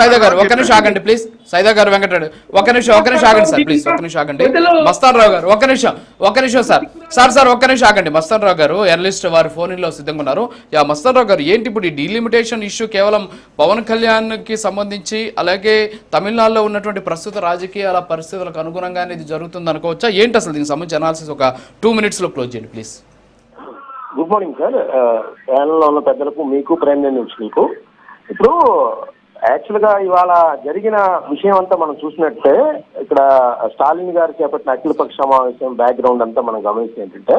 సైదా గారు ఒక్క నిమిషం ఆగండి ప్లీజ్ సైదా గారు వెంకటరెడ్డి. ఒక్క నిమిషం ఒక్క నిమిషం ఆగండి సార్ ప్లీజ్ ఒక్క నిమిషం ఆగండి. మస్తాన్ రావు గారు ఒక్క నిమిషం ఒక్క నిమిషం సార్. సార్ సార్ ఒక్క నిమిషం ఆగండి. మస్తాన్ రావు గారు ఎర్లిస్ట్ వారి ఫోన్లో సిద్ధంగా ఉన్నారు. యా మస్తాన్ రావు గారు ఏంటి ఇప్పుడు ఈ డీలిమిటేషన్ ఇష్యూ కేవలం పవన్ కళ్యాణ్కి సంబంధించి అలాగే తమిళనాడులో ఉన్నటువంటి ప్రస్తుత రాజకీయాల పరిస్థితులకు అనుగుణంగానే ఇది జరుగుతుంది అనుకోవచ్చా? ఏంటి అసలు దీనికి సంబంధించి అనాలిసిస్ ఒక టూ మినిట్స్లో క్లోజ్ చేయండి ప్లీజ్ గుడ్ మార్నింగ్ సార్ ప్యానల్లో ఉన్న పెద్దలకు మీకు ప్రైమ్ న్యూస్ మీకు ఇప్పుడు యాక్చువల్గా ఇవాళ జరిగిన విషయం అంతా మనం చూసినట్టే ఇక్కడ స్టాలిన్ గారు చేపట్టిన అఖిలపక్ష సమావేశం బ్యాక్గ్రౌండ్ అంతా మనం గమనిస్తే ఏంటంటే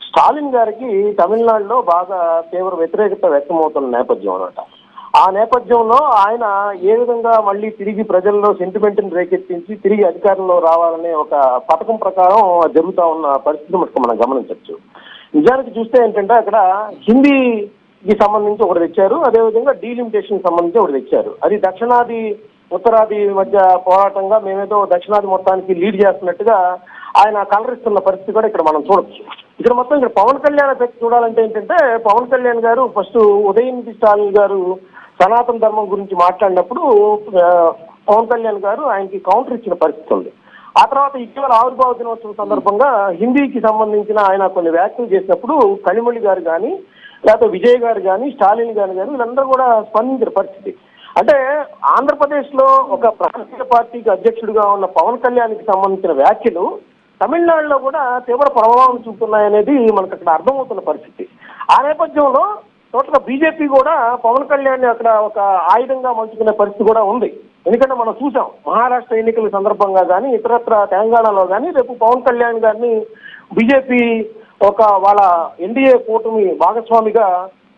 స్టాలిన్ గారికి తమిళనాడులో బాగా తీవ్ర వ్యతిరేకత వ్యక్తమవుతున్న నేపథ్యం అనమాట ఆ నేపథ్యంలో ఆయన ఏ విధంగా మళ్ళీ తిరిగి ప్రజల్లో సెంటిమెంట్ని రేకెత్తించి తిరిగి అధికారంలో రావాలనే ఒక పథకం ప్రకారం జరుగుతా ఉన్న పరిస్థితి మటుకు మనం గమనించవచ్చు. నిజానికి చూస్తే ఏంటంటే అక్కడ హిందీ హిందీకి సంబంధించి ఒకటి తెచ్చారు. అదేవిధంగా డీలిమిటేషన్ సంబంధించి ఒకటి తెచ్చారు. అది దక్షిణాది ఉత్తరాది మధ్య పోరాటంగా మేమేదో దక్షిణాది మొత్తానికి లీడ్ చేస్తున్నట్టుగా ఆయన కలరిస్తున్న పరిస్థితి కూడా ఇక్కడ మనం చూడొచ్చు. ఇక్కడ మొత్తం ఇక్కడ పవన్ కళ్యాణ్ ఎఫెక్ట్ చూడాలంటే ఏంటంటే పవన్ కళ్యాణ్ గారు ఫస్ట్ ఉదయనిధి స్టాలిన్ గారు సనాతన ధర్మం గురించి మాట్లాడినప్పుడు పవన్ కళ్యాణ్ గారు ఆయనకి కౌంటర్ ఇచ్చిన పరిస్థితి ఉంది. ఆ తర్వాత ఇటీవల ఆవిర్భావ దినోత్సవం సందర్భంగా హిందీకి సంబంధించిన ఆయన కొన్ని వ్యాఖ్యలు చేసినప్పుడు కలిమొళి గారు కానీ లేకపోతే విజయ్ గారు కానీ స్టాలిన్ గారు కానీ వీళ్ళందరూ కూడా స్పందించిన పరిస్థితి. అంటే ఆంధ్రప్రదేశ్లో ఒక ప్రాంతీయ పార్టీకి అధ్యక్షుడిగా ఉన్న పవన్ కళ్యాణ్కి సంబంధించిన వ్యాఖ్యలు తమిళనాడులో కూడా తీవ్ర ప్రభావం చూపుతున్నాయనేది మనకు అక్కడ అర్థమవుతున్న పరిస్థితి. ఆ నేపథ్యంలో టోటల్గా బీజేపీ కూడా పవన్ కళ్యాణ్ అక్కడ ఒక ఆయుధంగా మలుచుకునే పరిస్థితి కూడా ఉంది. ఎందుకంటే మనం చూసాం మహారాష్ట్ర ఎన్నికల సందర్భంగా కానీ ఇతరత్ర తెలంగాణలో కానీ రేపు పవన్ కళ్యాణ్ గారిని బీజేపీ ఒక వాళ్ళ ఎన్డీఏ కూటమి భాగస్వామిగా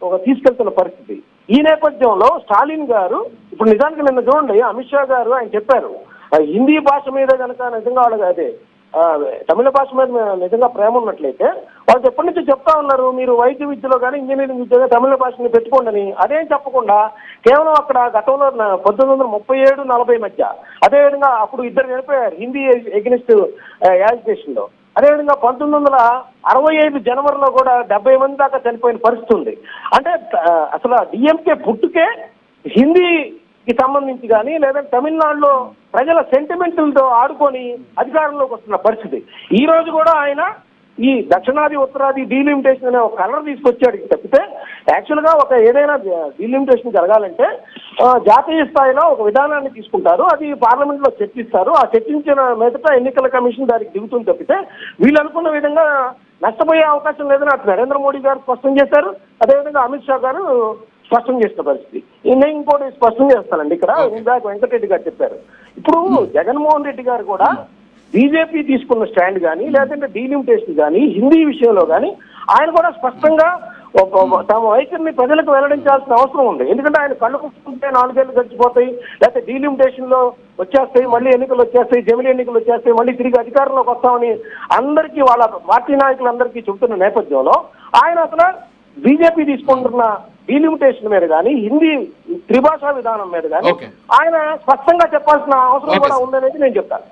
ఒక తీసుకెళ్తున్న పరిస్థితి. ఈ నేపథ్యంలో స్టాలిన్ గారు ఇప్పుడు నిజానికి నిన్న చూడండి అమిత్ షా గారు ఆయన చెప్పారు హిందీ భాష మీద కనుక నిజంగా వాళ్ళకి అదే తమిళ భాష మీద నిజంగా ప్రేమ ఉన్నట్లయితే వాళ్ళు ఎప్పటి నుంచి చెప్తా ఉన్నారు మీరు వైద్య విద్యలో కానీ ఇంజనీరింగ్ విద్యలో తమిళ భాషని పెట్టుకోండి అని. అదేం చెప్పకుండా కేవలం అక్కడ గతంలో న- పంతొమ్మిది వందల ముప్పై ఏడు నలభై మధ్య అదేవిధంగా అప్పుడు ఇద్దరు చనిపోయారు హిందీ ఎగ్నిస్ట్ యాజిటేషన్లో అదేవిధంగా పంతొమ్మిది వందల అరవై ఐదు జనవరిలో కూడా డెబ్బై మంది దాకా చనిపోయిన పరిస్థితి ఉంది. అంటే అసలు డిఎంకే పుట్టుకే హిందీకి సంబంధించి కానీ లేదంటే తమిళనాడులో ప్రజల సెంటిమెంట్లతో ఆడుకొని అధికారంలోకి వస్తున్న పరిస్థితి. ఈ రోజు కూడా ఆయన ఈ దక్షిణాది ఉత్తరాది డీలిమిటేషన్ అనే ఒక కలర్ తీసుకొచ్చాడు. తప్పితే యాక్చువల్గా ఒక ఏదైనా డీలిమిటేషన్ జరగాలంటే జాతీయ స్థాయిలో ఒక విధానాన్ని తీసుకుంటారు. అది పార్లమెంట్లో చర్చిస్తారు. ఆ చర్చించిన మీదట ఎన్నికల కమిషన్ దానికి దిగుతుంది తప్పితే వీళ్ళు అనుకున్న విధంగా నష్టపోయే అవకాశం లేదని అటు నరేంద్ర మోడీ గారు స్పష్టం చేశారు. అదేవిధంగా అమిత్ షా గారు స్పష్టం చేసిన పరిస్థితి. నేను ఇంకోటి స్పష్టం చేస్తానండి ఇక్కడ. ఇందాక వెంకటరెడ్డి గారు చెప్పారు. ఇప్పుడు జగన్మోహన్ రెడ్డి గారు కూడా బీజేపీ తీసుకున్న స్టాండ్ కానీ లేదంటే డీలిమిటేషన్ కానీ హిందీ విషయంలో కానీ ఆయన కూడా స్పష్టంగా తమ వైఖరిని ప్రజలకు వెల్లడించాల్సిన అవసరం ఉంది ఎందుకంటే ఆయన కళ్ళు కుట్టుకుంటే నాలుగేళ్ళు గడిచిపోతాయి లేకపోతే డీలిమిటేషన్లో వచ్చేస్తాయి మళ్ళీ ఎన్నికలు వచ్చేస్తాయి జమిలి ఎన్నికలు వచ్చేస్తాయి మళ్ళీ తిరిగి అధికారంలోకి వస్తామని అందరికీ వాళ్ళ పార్టీ నాయకులందరికీ చెబుతున్న నేపథ్యంలో ఆయన అసలు బీజేపీ తీసుకుంటున్న డీలిమిటేషన్ మీద కానీ హిందీ త్రిభాషా విధానం మీద కానీ. ఆయన స్పష్టంగా చెప్పాల్సిన అవసరం కూడా. ఉందనేది నేను చెప్తాను